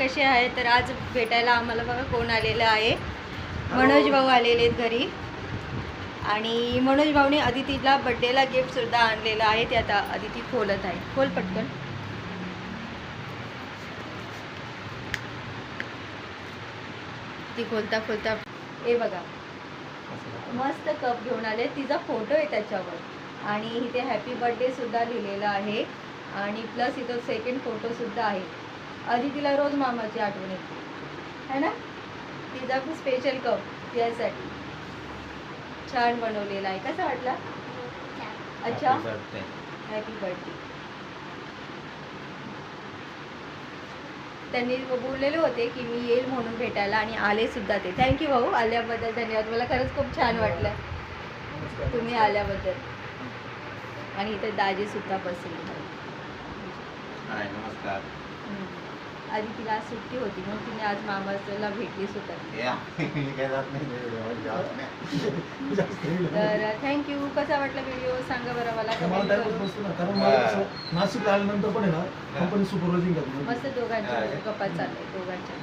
कसे आहे तर आज भेटायला आम्हाला बघा कोण आलेलं आहे. मनोज भाऊ आलेले आहेत घरी. आणि मनोज भाऊने अदितीला बड्डेला गिफ्टसुद्धा आणलेलं आहे. ते आता अदिती खोलत आहे. खोल पटकन. ती खोलता खोलता हे बघा. मस्त कप घेऊन आले. तिचा फोटो आहे त्याच्यावर. आणि इथे हॅपी बर्थडे सुद्धा लिहिलेला आहे. आणि प्लस इथं सेकंड फोटो सुद्धा आहे. आधी तिला रोज मामाची आठवण येते. है ना? तिचा खूप स्पेशल कप यासाठी. छान बनवलेला आहे. कसा वाटला? अच्छा. हॅपी बर्थडे त्यांनी बोललेले होते की मी येईल म्हणून भेटायला आणि आले सुद्धा ते. थँक्यू भाऊ. आल्याबद्दल धन्यवाद. मला खरंच खूप छान वाटलं. तुम्ही आल्याबद्दल. आणि इथे दाजी सुद्धा बसले. नमस्कार. आधी तिला आज सुट्टी होती म्हणून तिने आज मामाला भेटली सुद्धा. या मी काय जात नाही व्हिडिओ जात नाही. तर थँक्यू कसा वाटला व्हिडिओ सांगा बरं मला मला comment टाइमच करून. नसतो ना कारण मला कसं नाशिकला आल्यानंतर पण मस्त दोघांच्या. गप्पा चाललंय दोघांच्या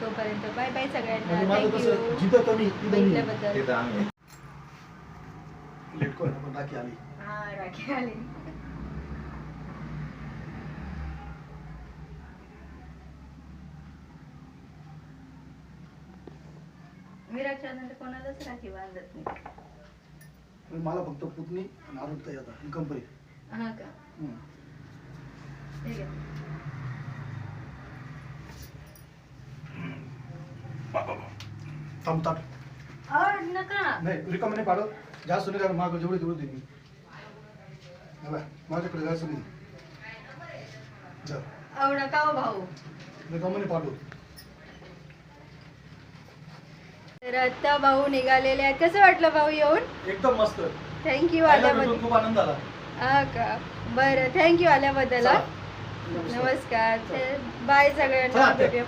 तोपर्यंत बाय बाय सगळ्यांना. थँक्यू भेटल्याबद्दल. हा राखी आली. मी रक्षाबंधन कोणालाच राखी बांधत नाही. आणि मला फक्त पुतणी आणि येतात कंपनी. हा का? ठीक आहे. नका. नाही रिकाम नाही पाडत. जास्त नाही कारण मागं जेवढे तेवढे देईन हे बघ, माझ्याकडे जास्त नाही जा. अहो नका हो भाऊ? रिकाम नाही तर आता भाऊ निघालेले आहेत. कसं वाटलं भाऊ येऊन? एकदम मस्त. थँक्यू आल्याबद्दल खूप आनंद झाला हा का? बरं थँक्यू आल्याबद्दल हा. चला. नमस्कार. बाय सगळ्यांना. चला. भेटूया